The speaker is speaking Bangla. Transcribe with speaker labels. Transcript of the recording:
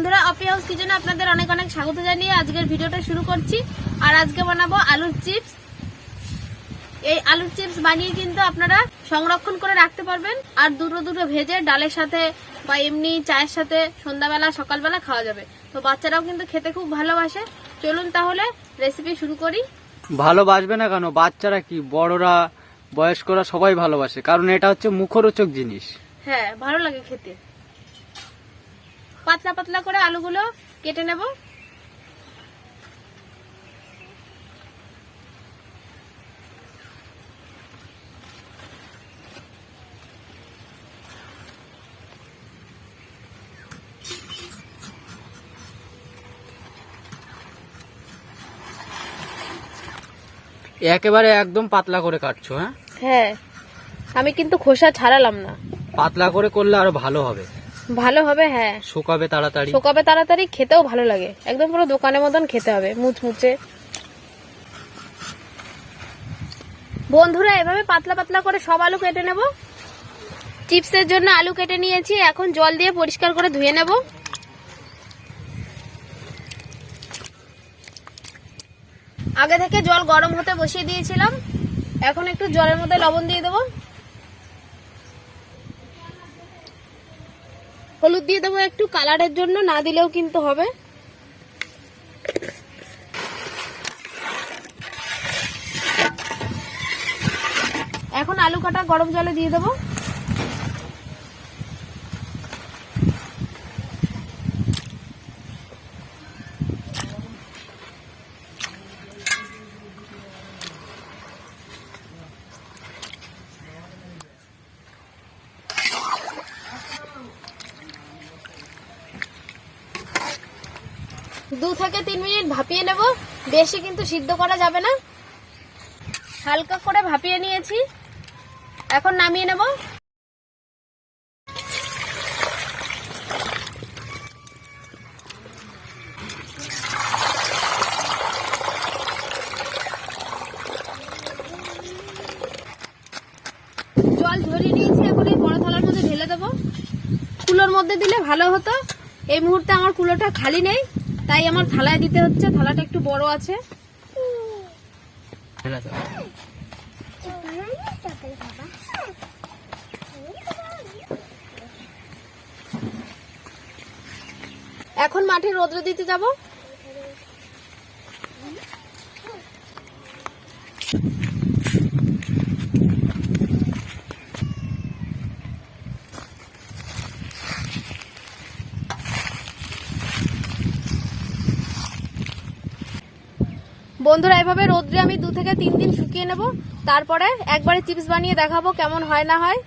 Speaker 1: বন্ধুরা অপি হাউস কিচেনে আপনাদের অনেক অনেক স্বাগত জানিয়ে আজকের ভিডিওটা শুরু করছি। আর আজকে বানাবো আলুর চিপস। এই আলুর চিপস বানিয়ে কিন্তু আপনারা সংরক্ষণ করে রাখতে পারবেন। আর দুটো দুটো ভেজে ডালের সাথে বা এমনি চায়ের সাথে সন্ধ্যাবেলা সকালবেলা খাওয়া যাবে। তো বাচ্চারাও কিন্তু খেতে খুব ভালোবাসে। চলুন তাহলে রেসিপি শুরু করি।
Speaker 2: ভালোবাসবে না কেন? বাচ্চারা কি? বড়রা বয়স্করা সবাই ভালোবাসে। কারণ এটা হচ্ছে মুখরোচক জিনিস।
Speaker 1: হ্যাঁ ভালো লাগে খেতে। পাতলা পাতলা করে আলুগুলো কেটে নেব।
Speaker 2: একেবারে একদম পাতলা করে কাটছো হ্যাঁ?
Speaker 1: হ্যাঁ আমি কিন্তু খোসা ছাড়ালাম না।
Speaker 2: পাতলা করে করলে আরও ভালো হবে।
Speaker 1: ভালো হবে হ্যাঁ।
Speaker 2: শুকাবে তাড়াতাড়ি।
Speaker 1: শুকাবে তাড়াতাড়ি খেতেও ভালো লাগে। একদম পুরো দোকানের মতন খেতে হবে মুচমুচে। বন্ধুরা এভাবে পাতলা পাতলা করে সব আলু কেটে নেব। চিপসের জন্য আলু কেটে নিয়েছি এখন জল দিয়ে পরিষ্কার করে ধুয়ে নেব। আগে থেকে জল গরম হতে বসিয়ে দিয়েছিলাম। এখন একটু জলের মধ্যে লবণ দিয়ে দেবো। হলুদ দিয়ে দেবো একটু, কালারের জন্য, না দিলেও কিন্তু হবে। এখন আলু কাটা, গরম জলে দিয়ে দেবো। দু থেকে তিন মিনিট ভাপিয়ে নেব। বেশি কিন্তু সিদ্ধ করা যাবে না। হালকা করে ভাপিয়ে নিয়েছি। এখন নামিয়ে নেব। জল ঝরিয়ে নিয়েছি। এখন বড় থালার মধ্যে ঢেলে দেবো। কুলোর মধ্যে দিলে ভালো হতো। এই মুহূর্তে আমার কুলোটা খালি নেই। তাই আমার থালায় দিতে হচ্ছে থালাটা একটু বড় আছে। এখন মাঠে রোদ্র দিতে যাব? বন্ধুরা, এভাবে রোদ্রে আমি দু থেকে তিন দিন শুকিয়ে নেব। তারপরে একবারে চিপস বানিয়ে দেখাবো কেমন হয় না হয়।